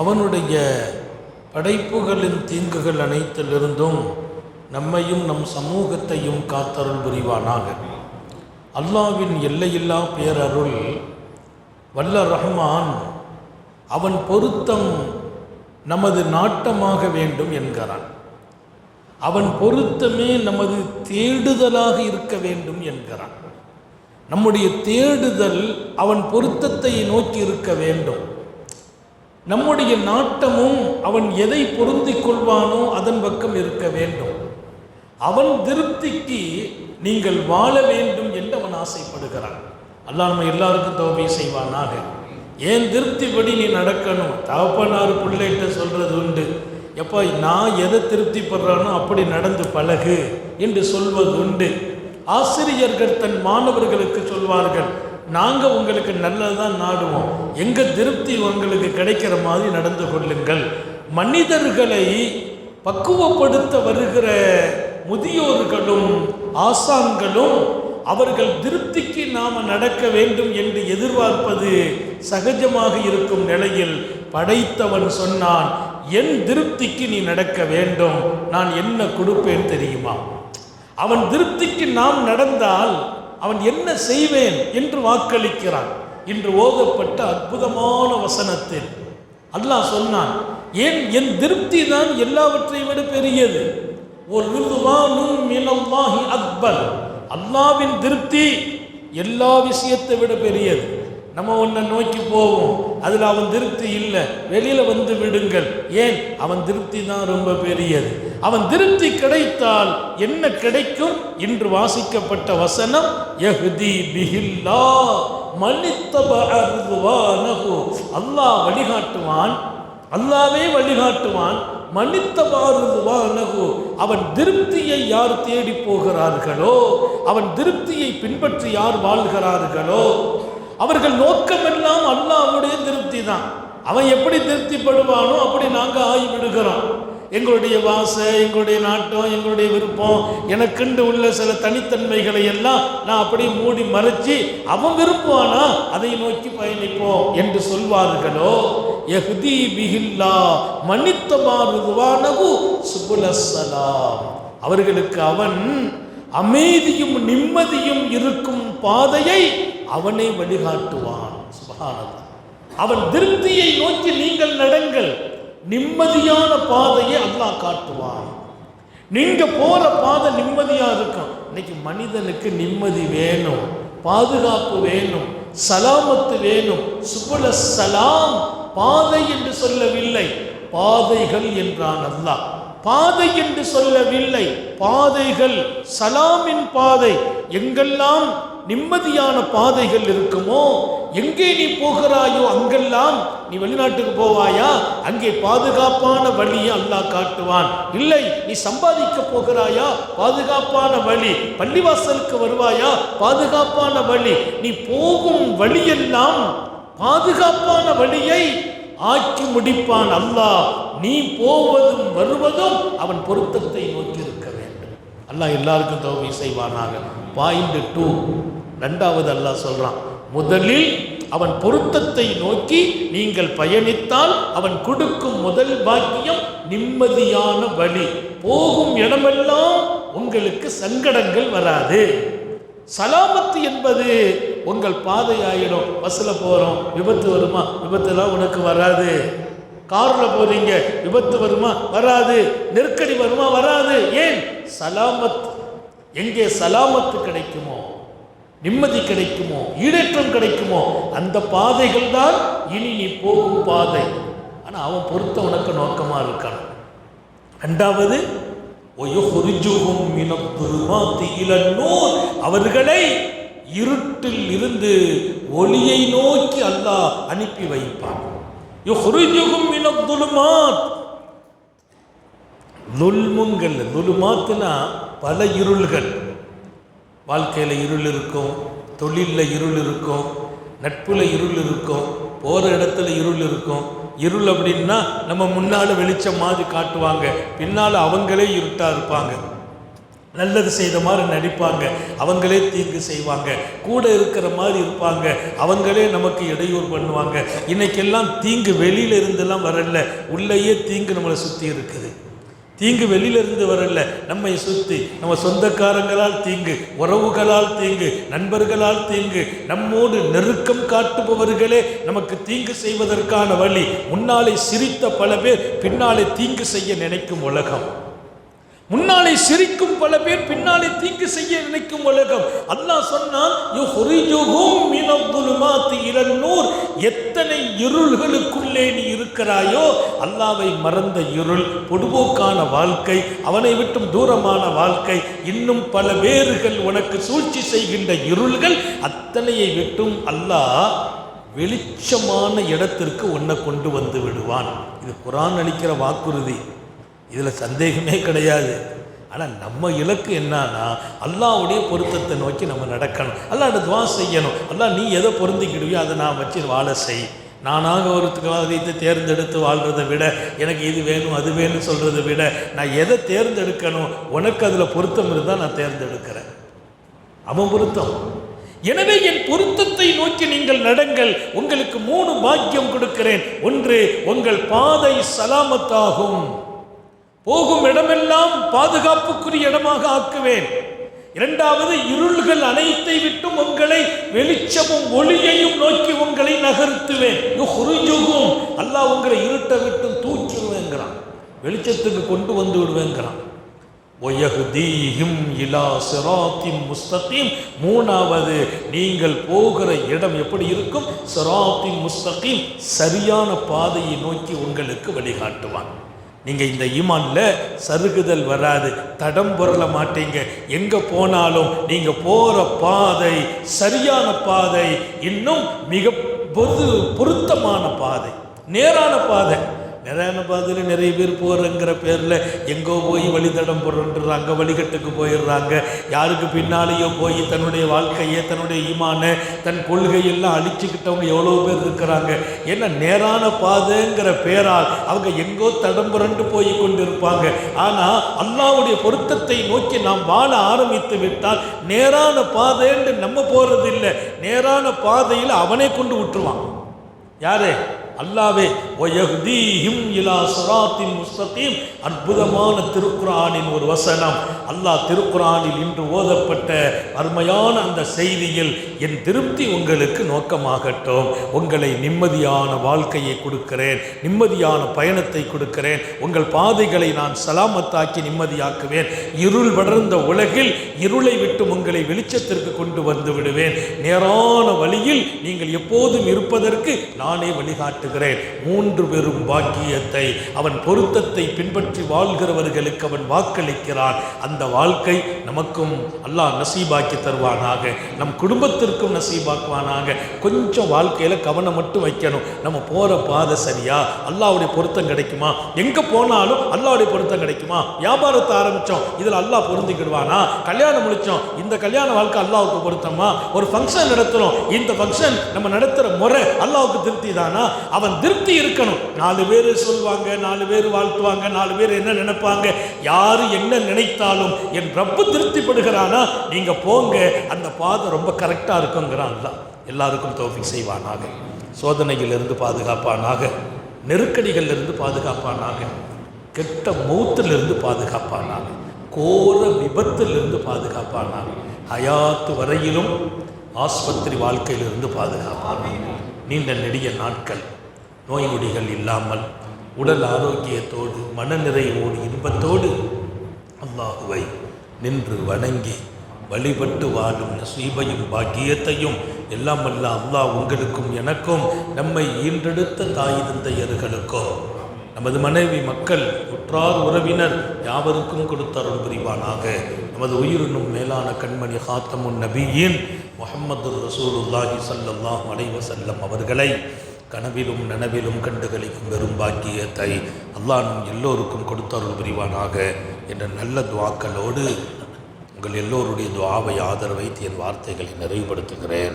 அவனுடைய படைப்புகளின் தீங்குகள் அனைத்திலிருந்தும் நம்மையும் நம் சமூகத்தையும் காத்தருள் புரிவானாக. அல்லாவின் எல்லையில்லா பேரருள் வல்ல ரஹ்மான் அவன் பொருத்தம் நமது நாட்டமாக வேண்டும் என்கிறான். அவன் பொருத்தமே நமது தேடுதலாக இருக்க வேண்டும் என்கிறான். நம்முடைய தேடுதல் அவன் பொருத்தத்தை நோக்கி இருக்க வேண்டும். நம்முடைய நாட்டமும் அவன் எதை பொருந்திக் கொள்வானோ அதன் பக்கம் இருக்க வேண்டும். அவன் திருப்திக்கு நீங்கள் வாழ வேண்டும் என்று அவன் ஆசைப்படுகிறான். அல்லாஹ் நம்ம எல்லாருக்கும் தோல்வி செய்வானாக. ஏன் திருப்திப்படி நீ நடக்கணும்? தகப்பனார் பிள்ளைகிட்ட சொல்றது உண்டு. எப்பா நான் எதை திருப்திப்படுறானோ அப்படி நடந்து பழகு என்று சொல்வது உண்டு. ஆசிரியர்கள் தன் மாணவர்களுக்கு சொல்வார்கள் நாங்கள் உங்களுக்கு நல்லதுதான் நாடுவோம். எங்கள் திருப்தி உங்களுக்கு கிடைக்கிற மாதிரி நடந்து கொள்ளுங்கள். மனிதர்களை பக்குவப்படுத்த வருகிற முதியோர்களும் ஆசான்களும் அவர்கள் திருப்திக்கு நாம் நடக்க வேண்டும் என்று எதிர்பார்ப்பது சகஜமாக இருக்கும் நிலையில் படைத்தவன் சொன்னான் என் திருப்திக்கு நீ நடக்க வேண்டும். நான் என்ன கொடுப்பேன் தெரியுமா? அவன் திருப்திக்கு நாம் நடந்தால் அவன் என்ன செய்வேன் என்று வாக்களிக்கிறான். இன்று ஓதப்பட்ட அற்புதமான வசனத்தில் அல்லாஹ் சொன்னான் ஏன் என் திருப்தி தான் எல்லாவற்றை விட பெரியது? அக்பர். அல்லாவின் திருப்தி எல்லா விஷயத்தை விட பெரியது. நம்ம ஒன்றை நோக்கி போவோம் அதில் அவன் திருப்தி இல்லை வெளியில் வந்து விடுங்கள். ஏன்? அவன் திருப்தி தான் ரொம்ப பெரியது. அவன் திருப்தி கிடைத்தால் என்ன கிடைக்கும் என்று வாசிக்கப்பட்ட வசனம் யஹ்தி பிஹில்லா மன்னித்தபு அல்லாஹ் வழிகாட்டுவான் அல்லாவே வழிகாட்டுவான் மன்னித்தபாருவானகு அவன் திருப்தியை யார் தேடி போகிறார்களோ அவன் திருப்தியை பின்பற்றி யார் வாழ்கிறார்களோ அவர்கள் நோக்கமெல்லாம் அல்லாஹ்வுடைய திருப்தி தான். அவன் எப்படி திருப்திப்படுவானோ அப்படி நாங்கள் ஆகிவிடுகிறோம். எங்களுடைய வாசை எங்களுடைய நாட்டம் எங்களுடைய விருப்பம் எனக்குண்டு உள்ள சில தனித்தன்மைகளை எல்லாம் நான் அப்படியே மூடி மறைச்சி அவன் விருப்பானா அதை நோக்கி பயணிப்போம் என்று சொல்வார்களோ? எஹ்தி பிஹில்லா மன்னித்தமாறுவானகு சுபுலசலாம் அவர்களுக்கு அவன் அமைதியும் நிம்மதியும் இருக்கும் பாதையை அவனை வழிகாட்டுவான். சுபஹானல்லாஹ் அவன் திருப்தியை நோக்கி நீங்கள் நடங்கள். நிம்மதியான பாதையை அல்லாஹ் காட்டுவான். நீங்க போற பாதை நிம்மதியா இருக்கும். இன்னைக்கு மனிதனுக்கு நிம்மதி வேணும் பாதுகாப்பு வேணும் சலாமத்து வேணும். சுபுல சலாம் பாதை என்று சொல்லவில்லை பாதைகள் என்றான் அல்லாஹ். பாதை என்று சொல்லவில்லை பாதைகள் சலாமின் பாதை. எங்கெல்லாம் நிம்மதியான பாதைகள் இருக்குமோ எங்கே நீ போகிறாயோ அங்கெல்லாம் நீ வெளிநாட்டுக்கு போவாயா? அங்கே பாதுகாப்பான வழியை அல்லாஹ் காட்டுவான். இல்லை நீ சம்பாதிக்க போகிறாயா? பாதுகாப்பான வழி. பள்ளிவாசலுக்கு வருவாயா? பாதுகாப்பான வழி. நீ போகும் வழியெல்லாம் பாதுகாப்பான வழியை ஆக்கி முடிப்பான் அல்லாஹ். நீ போவதும் வருவதும் அவன் பொருத்தத்தை நோக்கி இருக்க வேண்டும். அல்லாஹ் எல்லாருக்கும் தோல்வி செய்வானாக. பாயிண்ட் டூ ரெண்டாவது அல்லாஹ் சொல்கிறான் முதலில் அவன் பொருத்தத்தை நோக்கி நீங்கள் பயணித்தால் அவன் கொடுக்கும் முதல் பாக்கியம் நிம்மதியான வழி. போகும் இடமெல்லாம் உங்களுக்கு சங்கடங்கள் வராது. சலாமத்து என்பது உங்கள் பாதை ஆயிடும் பஸ்ஸில் போகிறோம் விபத்து வருமா? விபத்துலாம் உனக்கு வராது. காரில் போறீங்க விபத்து வருமா? வராது. நெருக்கடி வருமா? வராது. ஏன்? சலாமத். எங்கே சலாமத்து கிடைக்குமோ நிம்மதி கிடைக்குமோ? ஈடேற்றம் கிடைக்குமோ? அந்த பாதைகள் தான் இனி நீ போகும் பாதை. ஆனால் அவன் பொறுத்த உனக்கு நோக்கமாக இருக்கான். ரெண்டாவது அவர்களை இருட்டில் இருந்து ஒளியை நோக்கி அல்லாஹ் அனுப்பி வைப்பான். துலுமாத் துல்முங்கள் துலுமாத்துனா பல இருள்கள். வாழ்க்கையில் இருள் இருக்கும் தொழிலில் இருள் இருக்கும் நட்புல இருள் இருக்கும் போகிற இடத்துல இருள் இருக்கும். இருள் அப்படின்னா நம்ம முன்னால் வெளிச்சம் மாதிரி காட்டுவாங்க. பின்னால் அவங்களே இருட்டாக இருப்பாங்க. நல்லது செய்த மாதிரி நடிப்பாங்க. அவங்களே தீங்கு செய்வாங்க. கூட இருக்கிற மாதிரி இருப்பாங்க. அவங்களே நமக்கு இடையூறு பண்ணுவாங்க. இன்னைக்கெல்லாம் தீங்கு வெளியில இருந்தெல்லாம் வரல. உள்ளேயே தீங்கு நம்மளை சுற்றி இருக்குது. தீங்கு வெளியிலிருந்து வரல. நம்மை சுற்றி நம்ம சொந்தக்காரங்களால் தீங்கு உறவுகளால் தீங்கு நண்பர்களால் தீங்கு நம்மோடு நெருக்கம் காட்டுபவர்களே நமக்கு தீங்கு செய்வதற்கான வழி முன்னாலே சிரித்த பல பேர் பின்னாலே தீங்கு செய்ய நினைக்கும் உலகம். முன்னாலே சிரிக்கும் பல பேர் பின்னாலே தீங்கு செய்ய நினைக்கும் உலகம். அல்லாஹ் சொன்னான் எத்தனை இருள்களுக்குள்ளே நீ இருக்கிறாயோ அல்லாவை மறந்த இருள் பொடுபோக்கான வாழ்க்கை அவனை விட்டும் தூரமான வாழ்க்கை இன்னும் பல வேறுகள் உனக்கு சூழ்ச்சி செய்கின்ற இருள்கள் அத்தனையை விட்டும் அல்லாஹ் வெளிச்சமான இடத்திற்கு உன்னை கொண்டு வந்து விடுவான். இது குரான் அளிக்கிற வாக்குறுதி. இதில் சந்தேகமே கிடையாது. ஆனால் நம்ம இலக்கு என்னன்னா அல்லாவுடைய பொருத்தத்தை நோக்கி நம்ம நடக்கணும். அல்லாஹ்ட்ட துவா செய்யணும். அல்லா நீ எதை பொருந்திக்கிடுவியோ அதை நான் வச்சு வாழ செய். நானாக ஒரு காரியத்தை தேர்ந்தெடுத்து வாழ்கிறத விட எனக்கு இது வேணும் அது வேணும் சொல்கிறத விட நான் எதை தேர்ந்தெடுக்கணும் உனக்கு அதில் பொருத்தம் இருந்தால் நான் தேர்ந்தெடுக்கிறேன். அவன் பொருத்தம். எனவே என் பொருத்தத்தை நோக்கி நீங்கள் நடங்கள். உங்களுக்கு மூணு பாக்கியம் கொடுக்கிறேன். ஒன்று உங்கள் பாதை சலாமத்தாகும். போகும் இடமெல்லாம் பாதுகாப்புக்குரிய இடமாக ஆக்குவேன். இரண்டாவது இருள்கள் அனைத்தை விட்டும் உங்களை வெளிச்சமும் ஒளியையும் நோக்கி உங்களை நகர்த்துவேன். யுஹ்ரிஜுகும். அல்லாஹ் உங்களை இருட்டை விட்டும் தூக்கிடுவேங்கிறான் வெளிச்சத்துக்கு கொண்டு வந்து விடுவேங்கிறான். இலா முஸ்தகீம். மூணாவது நீங்கள் போகிற இடம் எப்படி இருக்கும்? சிராத்தின் முஸ்தகீம் சரியான பாதையை நோக்கி உங்களுக்கு வழிகாட்டுவான். நீங்கள் இந்த ஈமானில் சருகுதல் வராது தடம் புரள மாட்டீங்க. எங்கே போனாலும் நீங்கள் போகிற பாதை சரியான பாதை இன்னும் மிக பொது பொருத்தமான பாதை நேரான பாதை. நிறையான பாதையில் நிறைய பேர் போகிறங்கிற பேரில் எங்கோ போய் வழித்தடம் போடுறாங்க வழிகட்டுக்கு போயிடுறாங்க. யாருக்கு பின்னாலேயோ போய் தன்னுடைய வாழ்க்கையை தன்னுடைய ஈமான தன் கொள்கையெல்லாம் அழிச்சுக்கிட்டவங்க எவ்வளோ பேர் இருக்கிறாங்க? ஏன்னா நேரான பாதைங்கிற பேரால் அவங்க எங்கோ தடம் புரண்டு போய் கொண்டு இருப்பாங்க ஆனால் அல்லாவுடைய பொருத்தத்தை நோக்கி நாம் வாழ ஆரம்பித்து விட்டால் நேரான பாதைன்னு நம்ம போகிறது இல்லை நேரான பாதையில் அவனே கொண்டு விட்டுருவான். யாரு? அல்லாவே ஒயஹ்தீஹிம் இலா சிராத்தின் முஸ்தகீம். அற்புதமான திருக்குரானின் ஒரு வசனம். அல்லாஹ் திருக்குரானில் இன்று ஓதப்பட்ட அருமையான அந்த செய்தியில் என் திருப்தி உங்களுக்கு நோக்கமாகட்டும். உங்களை நிம்மதியான வாழ்க்கையை கொடுக்கிறேன். நிம்மதியான பயணத்தை கொடுக்கிறேன். உங்கள் பாதைகளை நான் சலாமத்தாக்கி நிம்மதியாக்குவேன். இருள் வளர்ந்த உலகில் இருளை விட்டு உங்களை வெளிச்சத்திற்கு கொண்டு வந்து விடுவேன். நேரான வழியில் நீங்கள் எப்போதும் இருப்பதற்கு நானே வழிகாட்டு வழிகாட்டுகிறேன் மூன்று பெரும் பாக்கியத்தை அவன் பொருத்தத்தை பின்பற்றி வாழ்கிறவர்களுக்கு அவன் வாக்களிக்கிறான். அந்த வாழ்க்கை நமக்கும் அல்லாஹ் நசீபாக்கி தருவானாக. நம் குடும்பத்திற்கும் நசீபாக்குவானாக. கொஞ்சம் வாழ்க்கையில் கவனம் மட்டும் வைக்கணும். நம்ம போகிற பாதை சரியா? அல்லாஹ்வுடைய பொருத்தம் கிடைக்குமா? எங்கே போனாலும் அல்லாவுடைய பொருத்தம் கிடைக்குமா? வியாபாரத்தை ஆரம்பித்தோம் இதில் அல்லாஹ் பொருந்திக்கிடுவானா? கல்யாணம் முடித்தோம் இந்த கல்யாண வாழ்க்கை அல்லாவுக்கு பொருத்தமா? ஒரு ஃபங்க்ஷன் நடத்துகிறோம் இந்த ஃபங்க்ஷன் நம்ம நடத்துகிற முறை அல்லாவுக்கு திருப்தி தானா அவன் திருப்தி இருக்கணும். நாலு பேர் சொல்லுவாங்க நாலு பேர் வாழ்த்துவாங்க நாலு பேர் என்ன நினைப்பாங்க யாரு என்ன நினைத்தாலும் என் ரப்பு திருப்திப்படுகிறானா நீங்க போங்க அந்த பாதை ரொம்ப கரெக்டாக இருக்குங்கிறான் தான் எல்லாருக்கும் தோஃபிக் செய்வானாக. சோதனையிலிருந்து பாதுகாப்பானாக. நெருக்கடிகளிலிருந்து பாதுகாப்பானாக. கெட்ட மூத்திலிருந்து பாதுகாப்பானாக. கோர விபத்திலிருந்து பாதுகாப்பானாக. ஹயாத்து வரையிலும் ஆஸ்பத்திரி வாழ்க்கையிலிருந்து பாதுகாப்பானாக. நீண்ட நெடிய நாட்கள். நோய் நொடிகள் இல்லாமல் உடல் ஆரோக்கியத்தோடு மனநிறைவோடு இன்பத்தோடு அல்லாஹுவை நின்று வணங்கி வழிபட்டு வாழும் நசீபையும் பாக்கியத்தையும் எல்லாம் அல்ல அல்லாஹ் உங்களுக்கும் எனக்கும் நம்மை ஈன்றெடுத்த தாய் தந்தையர்களுக்கும் நமது மனைவி மக்கள் உற்றார் உறவினர் யாவருக்கும் கொடுத்தருள் புரிவானாக. நமது உயிரினும் மேலான கண்மணி ஹாத்தமுன் நபியின் முகமது ரசூலுல்லாஹி ஸல்லல்லாஹு அலைஹி வஸல்லம் அவர்களை கனவிலும் நனவிலும் கண்டுகளிக்கும் பெரும் பாக்கியத்தை அல்லாஹ் நம் எல்லோருக்கும் கொடுத்தருள் புரிவானாக என்ற நல்ல துவாக்களோடு உங்கள் எல்லோருடைய துவாவை ஆதரவைத்து என் வார்த்தைகளை நிறைவுபடுத்துகிறேன்.